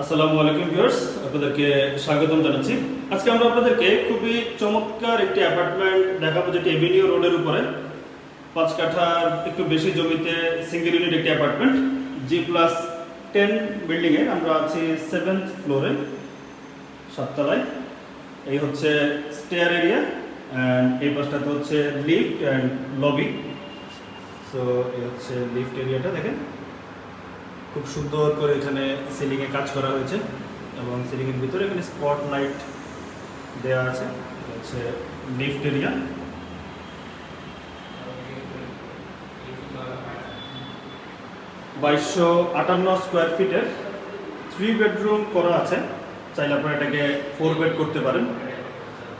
আসসালামু আলাইকুম ভিউয়ার্স, আপনাদেরকে স্বাগতম জানাচ্ছি। আজকে আমরা আপনাদেরকে খুবই চমৎকার একটি অ্যাপার্টমেন্ট দেখাবো যেটি এভিনিউ রোডের উপরে। পাঁচ কাঠার একটু বেশি জমিতে সিঙ্গেল ইউনিট একটি অ্যাপার্টমেন্ট জি প্লাস টেন বিল্ডিংয়ে আমরা আছি সেভেন্থ ফ্লোরে সাততলায়। এই হচ্ছে স্টেয়ার এরিয়া অ্যান্ড এই পাশটাতে হচ্ছে লিফট অ্যান্ড লবি সো এই হচ্ছে লিফট এরিয়াটা দেখেন। খুব সুন্দর করে এখানে সিলিংয়ে কাজ করা হয়েছে এবং সিলিংয়ের ভিতরে এখানে স্পট লাইট দেওয়া আছে হচ্ছে লিফট এরিয়া বাইশশো আটান্ন স্কোয়ার ফিটের থ্রি বেডরুম করা আছে, চাইলে আপনারা এটাকে ফোর বেড করতে পারেন।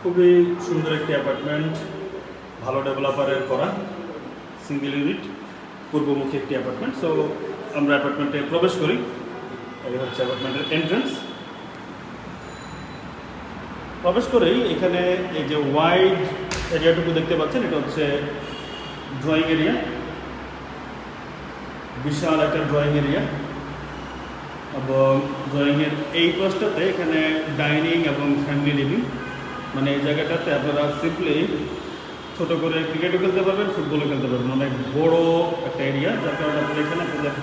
খুবই সুন্দর একটি অ্যাপার্টমেন্ট ভালো ডেভেলপারের করা সিঙ্গেল ইউনিট পূর্বমুখী একটি অ্যাপার্টমেন্ট সো আমরা অ্যাপার্টমেন্টে প্রবেশ করি। এই হচ্ছে অ্যাপার্টমেন্টের এন্ট্রান্স প্রবেশ করেই এখানে এই যে ওয়াইড এরিয়াটুকু দেখতে পাচ্ছেন, এটা হচ্ছে ড্রয়িং এরিয়া বিশাল একটা ড্রয়িং এরিয়া এবং ড্রয়িংয়ের এই পাশটাতে এখানে ডাইনিং এবং ফ্যামিলি লিভিং মানে এই জায়গাটাতে আপনারা সিম্পলি ছোট করে ক্রিকেটও খেলতে পারবেন ফুটবলও খেলতে পারবেন। অনেক বড় একটা এরিয়া যার কারণে আপনারা এখানে আপনাদের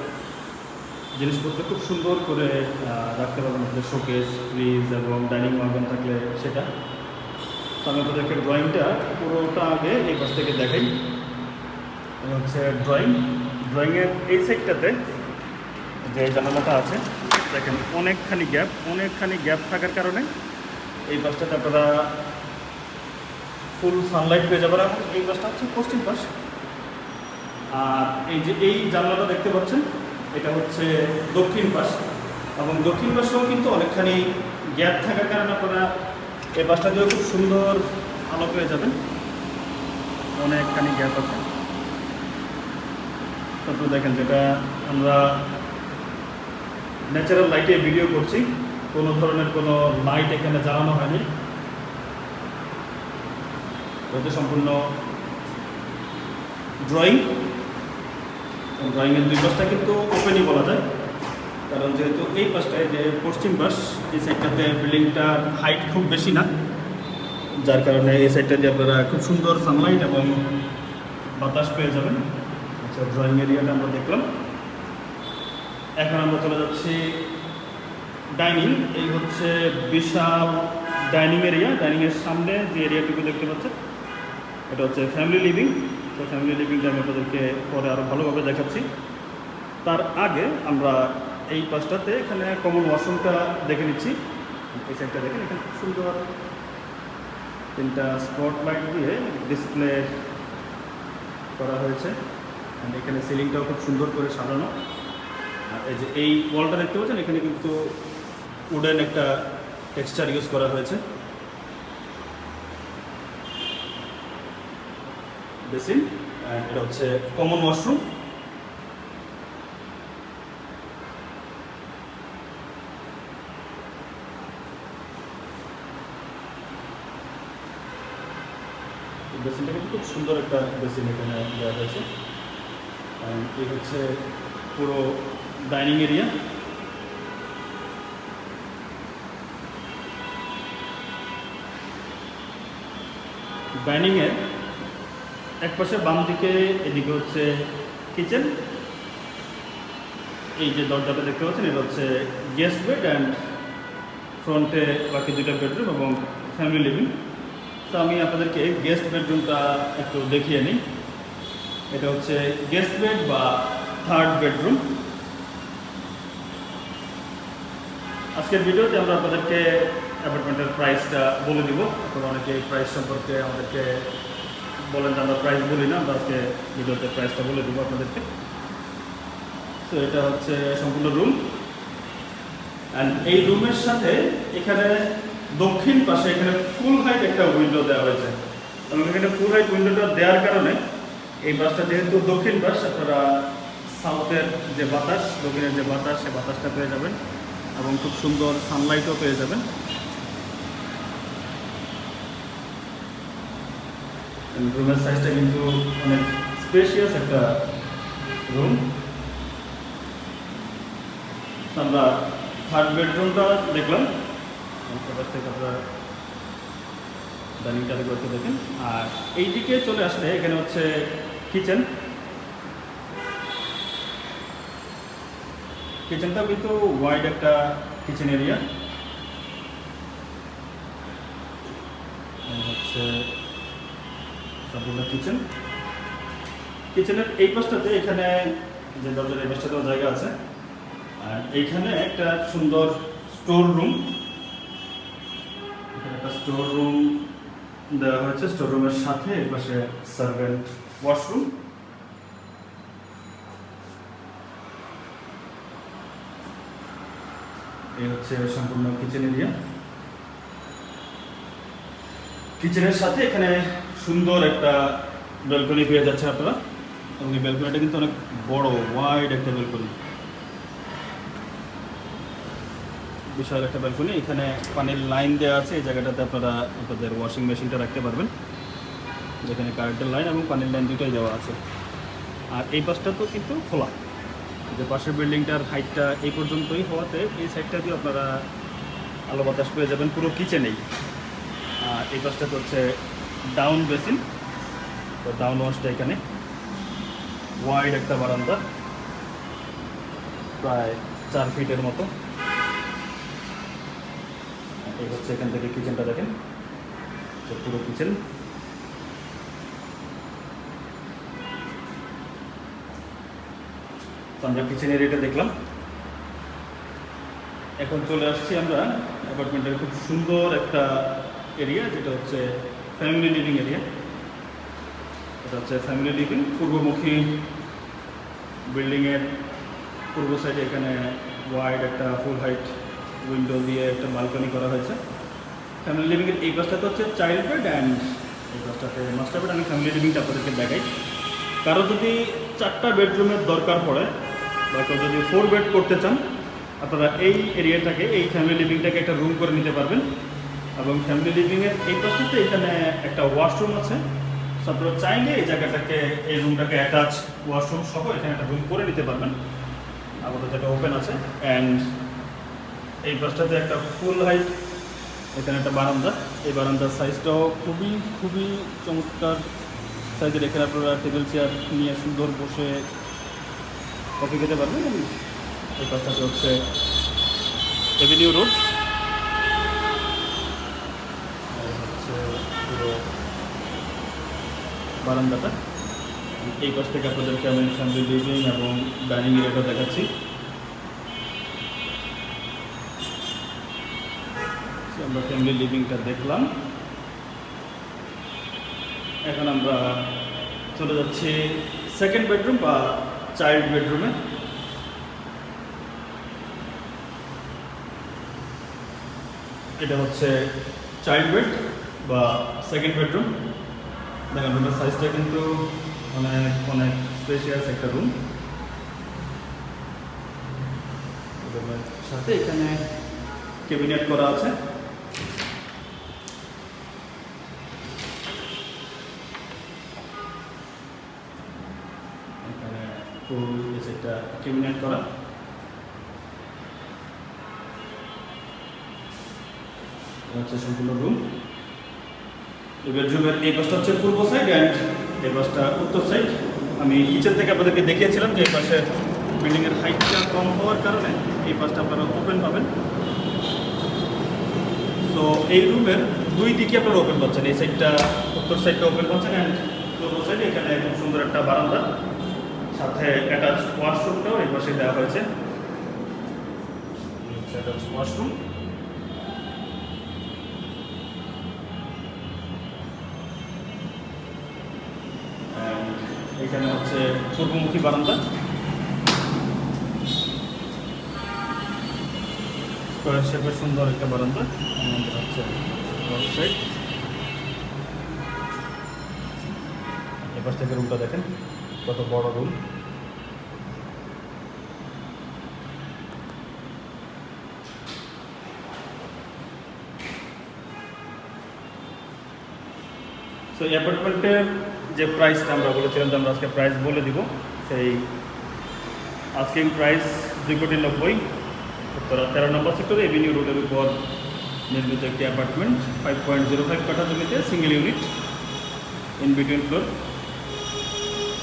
জিনিসপত্র খুব সুন্দর করে রাখতে পারবেন আপনাদের শোকেস ফ্রিজ এবং ডাইনিং ওয়াগন থাকলে সেটা। তো আমি আপনাদেরকে ড্রয়িংটা পুরোটা আগে এই পাশ থেকে দেখাই। হচ্ছে ড্রয়িং ড্রয়িংয়ের এই সাইডটাতে যে জানালাটা আছে, দেখেন অনেকখানি গ্যাপ অনেকখানি গ্যাপ থাকার কারণে এই পাশটাতে আপনারা ফুল সানলাইট পেয়ে যাবেন এই পাশটা হচ্ছে পশ্চিম পাশ। আর এই যে এই জানলাটা দেখতে পাচ্ছেন এটা হচ্ছে দক্ষিণ পাশ। এবং দক্ষিণ পাশেও কিন্তু অনেকখানি গ্যাপ থাকার কারণে আপনারা এই বাসটা দিয়েও খুব সুন্দর আলো পেয়ে যাবেন। অনেকখানি গ্যাপ আছে। তারপর দেখেন যেটা আমরা ন্যাচারাল লাইটে ভিডিও করছি। কোনো ধরনের কোনো লাইট এখানে জ্বালানো হয়নি। সম্পূর্ণ ড্রয়িং ড্রয়িংয়ের দুই পাশটা কিন্তু ওপেনই বলা যায়। কারণ যেহেতু এই পাশটায় যে পশ্চিম পাশ, এই সাইডটাতে বিল্ডিংটার হাইট খুব বেশি না। যার কারণে এই সাইডটা দিয়ে আপনারা খুব সুন্দর সানলাইট এবং বাতাস পেয়ে যাবেন। আচ্ছা ড্রয়িং এরিয়াটা আমরা দেখলাম। এখন আমরা চলে যাচ্ছি ডাইনিং এই হচ্ছে বিশাল ডাইনিং এরিয়া ডাইনিংয়ের সামনে যে এরিয়াটুকু দেখতে পাচ্ছেন, এটা হচ্ছে ফ্যামিলি লিভিং তো ফ্যামিলি লিভিংটা আমি আপনাদেরকে পরে আরও ভালোভাবে দেখাচ্ছি। তার আগে আমরা এই পাশটাতে এখানে কমন ওয়াশরুমটা দেখে নিচ্ছি। এই সাইডটা দেখেন, এখানে খুব সুন্দর তিনটা স্পট লাইট দিয়ে ডিসপ্লে করা হয়েছে। এখানে সিলিংটাও খুব সুন্দর করে সাজানো। আর এই যে এই ওয়ালটা দেখতে পাচ্ছেন, এখানে কিন্তু উডেন একটা টেক্সচার ইউজ করা হয়েছে। বেসিন এটা হচ্ছে কমন ওয়াশরুম বেসিনটা খুব সুন্দর একটা বেসিন এখানে দেওয়া হয়েছে। এই হচ্ছে পুরো ডাইনিং এরিয়া ডাইনিংয়ের এক পাশে বাম দিকে, এদিকে হচ্ছে কিচেন এই যে দরজাটা দেখতে পাচ্ছেন, এটা হচ্ছে গেস্ট বেড অ্যান্ড ফ্রন্টে বাকি দুটা বেডরুম এবং ফ্যামিলি লিভিং তো আমি আপনাদেরকে গেস্ট বেডরুমটা একটু দেখিয়ে নিই। এটা হচ্ছে গেস্ট বেড বা থার্ড বেডরুম আজকের ভিডিওতে আমরা আপনাদেরকে অ্যাপার্টমেন্টের প্রাইসটা বলে দিব। আপনারা অনেকে এই প্রাইস সম্পর্কে আমাদেরকে বলেন আমরা প্রাইস বলি না আজকে ভিডিওতে প্রাইসটা বলে দেবো আপনাদেরকে। তো এটা হচ্ছে সম্পূর্ণ রুম অ্যান্ড এই রুমের সাথে এখানে দক্ষিণ পাশে এখানে ফুল হাইট একটা উইন্ডো দেওয়া হয়েছে। এবং এখানে ফুল হাইট উইন্ডোটা দেওয়ার কারণে এই বাসটা যেহেতু দক্ষিণ পাশ, আপনারা সাউথের যে বাতাস, দক্ষিণের যে বাতাস, সে বাতাসটা পেয়ে যাবেন। এবং খুব সুন্দর সানলাইটও পেয়ে যাবেন। রুমের সাইজটা কিন্তু অনেক স্পেশিয়াস একটা রুম আমরা থার্ড বেডরুমটা দেখলাম। থেকে আপনারা ডাইনিং টেবিল করতে দেখেন। আর এইদিকে চলে আসলে এখানে হচ্ছে কিচেন কিচেনটা কিন্তু ওয়াইড একটা কিচেন এরিয়া হচ্ছে সম্পূর্ণ কিচেন কিচেনের এই পাশটাতে এখানে যে দরজার এই পাশটাতেও জায়গা আছে। আর এইখানে একটা সুন্দর স্টোর রুম একটা স্টোর রুম দেওয়া হয়েছে। স্টোর রুমের সাথে পাশে সার্ভেন্ট ওয়াশরুম এই হচ্ছে সম্পূর্ণ কিচেন এরিয়া কিচেনের সাথে এখানে সুন্দর একটা ব্যালকনি পেয়ে যাচ্ছে আপনারা। এবং এই ব্যালকনিটা কিন্তু অনেক বড় ওয়াইড একটা ব্যালকনি বিশাল একটা ব্যালকনি এখানে পানির লাইন দেওয়া আছে, এই জায়গাটাতে আপনারা আপনাদের ওয়াশিং মেশিনটা রাখতে পারবেন। যেখানে কারেন্টের লাইন এবং পানির লাইন দুটোই দেওয়া আছে। আর এই পাশটা তো কিন্তু খোলা। যে পাশের বিল্ডিংটার হাইটটা এই পর্যন্তই হওয়াতে এই সাইডটা দিয়ে আপনারা আলো বাতাস পেয়ে যাবেন পুরো কিচেনেই আর এই পাশটাতে হচ্ছে ডাউন বেসিন তো ডাউন ওয়াশটা এখানে। ওয়াইড একটা বারান্দা। প্রায় চার ফিটের মতো। এই হচ্ছে এখান থেকে কিচেনটা দেখেন। তো পুরো কিচেন আমরা কিচেন এরিয়াটা দেখলাম। এখন চলে আসছি আমরা অ্যাপার্টমেন্টের খুব সুন্দর একটা এরিয়া যেটা হচ্ছে ফ্যামিলি লিভিং এরিয়া এটা হচ্ছে ফ্যামিলি লিভিং পূর্বমুখী বিল্ডিংয়ের পূর্ব সাইডে এখানে ওয়াইড একটা ফুল হাইট উইন্ডো দিয়ে একটা বালকনি করা হয়েছে। ফ্যামিলি লিভিংয়ের এই পাশটাতে হচ্ছে চাইল্ড বেড অ্যান্ড এই পাশটাতে মাস্টার বেড আমি ফ্যামিলি লিভিংটা আপনাদেরকে দেখাই। কারও যদি চারটা বেডরুমের দরকার পড়ে, বা কেউ যদি ফোর বেড করতে চান, আপনারা এই এরিয়াটাকে এই ফ্যামিলি লিভিংটাকে একটা রুম করে নিতে পারবেন। এবং ফ্যামিলি লিভিংয়ের এই পাশটাতে এখানে একটা ওয়াশরুম আছে। আপনারা চাইলে এই জায়গাটাকে, এই রুমটাকে অ্যাটাচ ওয়াশরুম সহ এখানে একটা রুম করে নিতে পারবেন। আপাতত এটা ওপেন আছে। অ্যান্ড এই পাশটাতে একটা ফুল হাইট এখানে একটা বারান্দা। এই বারান্দার সাইজটাও খুবই খুবই চমৎকার। সাইজের এখানে আপনারা টেবিল চেয়ার নিয়ে সুন্দর বসে কফি খেতে পারবেন। এই পাশটাতে হচ্ছে এভিনিউ রোড হচ্ছে পুরো বারান্দাটা। এই পাশ থেকে আপনাদেরকে আমি ফ্যামিলি লিভিং এবং ডাইনিং এরিয়াটা দেখাচ্ছি। আমরা ফ্যামিলি লিভিংটা দেখলাম। এখন আমরা চলে যাচ্ছি সেকেন্ড বেডরুম বা চাইল্ড বেডরুমে এটা হচ্ছে চাইল্ড বেড বা সেকেন্ড বেডরুম দেখেন, রুমের সাইজটা কিন্তু অনেক অনেক স্পেশিয়াস একটা রুম সাথে এখানে ক্যাবিনেট করা আছে। এখানে ফুল একটা করা। হচ্ছে সম্পূর্ণ রুম এই বেডরুমের এই পাশটা হচ্ছে পূর্ব সাইড অ্যান্ড এই পাশটা উত্তর সাইড আমি কিচেন থেকে আপনাদেরকে দেখিয়েছিলাম যে এই পাশে বিল্ডিংয়ের হাইটটা কম হওয়ার কারণে এই পাশটা আপনারা ওপেন পাবেন। তো এই রুমের দুই দিকে আপনারা ওপেন পাচ্ছেন। এই সাইডটা উত্তর সাইডটা ওপেন পাচ্ছেন অ্যান্ড পূর্ব সাইডে এখানে খুব সুন্দর একটা বারান্দা। সাথে অ্যাটাচ ওয়াশরুমটাও এই পাশে দেওয়া হয়েছে। অ্যাটাচ ওয়াশরুম And এখানে হচ্ছে পূর্বমুখী বারান্দা। স্কোয়ার শেপের সুন্দর একটা বারান্দা। আমাদের হচ্ছে এপাশ থেকে রুমটা দেখেন, কত বড় রুম তো অ্যাপার্টমেন্টের যে প্রাইসটা আমরা বলেছিলাম আমরা আজকে প্রাইস বলে দিব, সেই আস্কিং প্রাইস দুই কোটি নব্বই, উত্তরা তেরো নম্বর সেক্টরে এভিনিউ রোডের উপর নির্মিত একটি apartment five point zero five কাঠা জমিতে single unit in between floor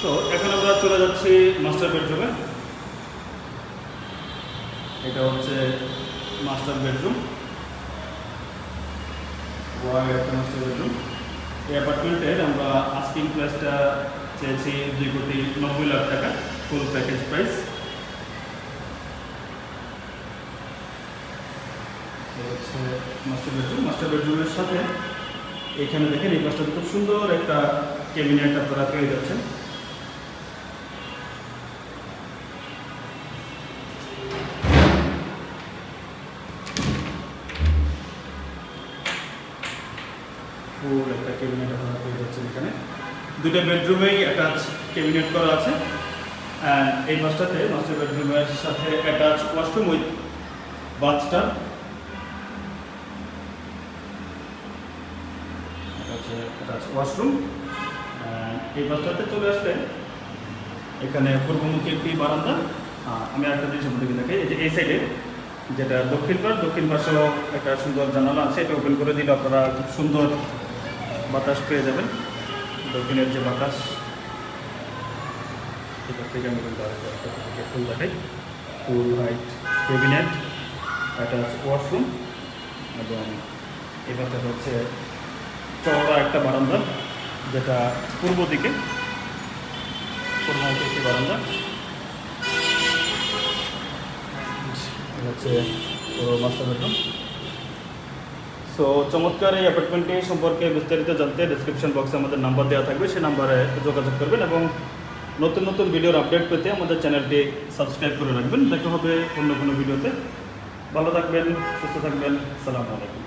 so এখন আমরা চলে যাচ্ছি মাস্টার বেডরুমে এটা হচ্ছে মাস্টার বেডরুম মাস্টার বেডরুম অ্যাপার্টমেন্টের আমরা আস্কিং প্রাইসটা চেয়েছি দুই কোটি নব্বই লাখ টাকা ফুল প্যাকেজ প্রাইস হচ্ছে মাস্টার বেডরুম মাস্টার বেডরুমের সাথে এখানে দেখেন এই পাশটা খুব সুন্দর একটা ক্যাবিনেট আপনারা পেয়ে যাচ্ছেন। দুটো বেডরুমেই অ্যাটাচ ক্যাবিনেট করা আছে অ্যান্ড এই পাশটাতে মাস্টার বেডরুমের সাথে অ্যাটাচ ওয়াশরুম উইথ বাথটা হচ্ছে অ্যাটাচ ওয়াশরুম এই পাশটাতে চলে আসলে এখানে পূর্বমুখী একটি বারান্দা। আমি একটা জিনিস আপনাদেরকে দেখাই যে এই সাইডে যেটা দক্ষিণ পাশ দক্ষিণ পাশেও একটা সুন্দর জানালা আছে, এটা ওপেন করে দিলে আপনারা খুব সুন্দর বাতাস পেয়ে যাবেন। দক্ষিণের যে বাতাস, সেটা থেকে আমি কিন্তু আরেকটা ফুল দেখাই। ফুল হাইট ক্যাবিনেট একটা হচ্ছে ওয়াশরুম এবং এবার হচ্ছে চওড়া একটা বারান্দা, যেটা পূর্ব দিকে পূর্বমুখী একটি বারান্দা। হচ্ছে মাস্টার বেডরুম সো চমৎকার এই অ্যাপার্টমেন্টটি সম্পর্কে বিস্তারিত জানতে ডিসক্রিপশন বক্সে আমাদের নাম্বার দেওয়া থাকবে। সেই নাম্বারে যোগাযোগ করবেন এবং নতুন নতুন ভিডিওর আপডেট পেতে আমাদের চ্যানেলটি সাবস্ক্রাইব করে রাখবেন। দেখা হবে অন্য কোনো ভিডিওতে ভালো থাকবেন, সুস্থ থাকবেন। সালামু আলাইকুম।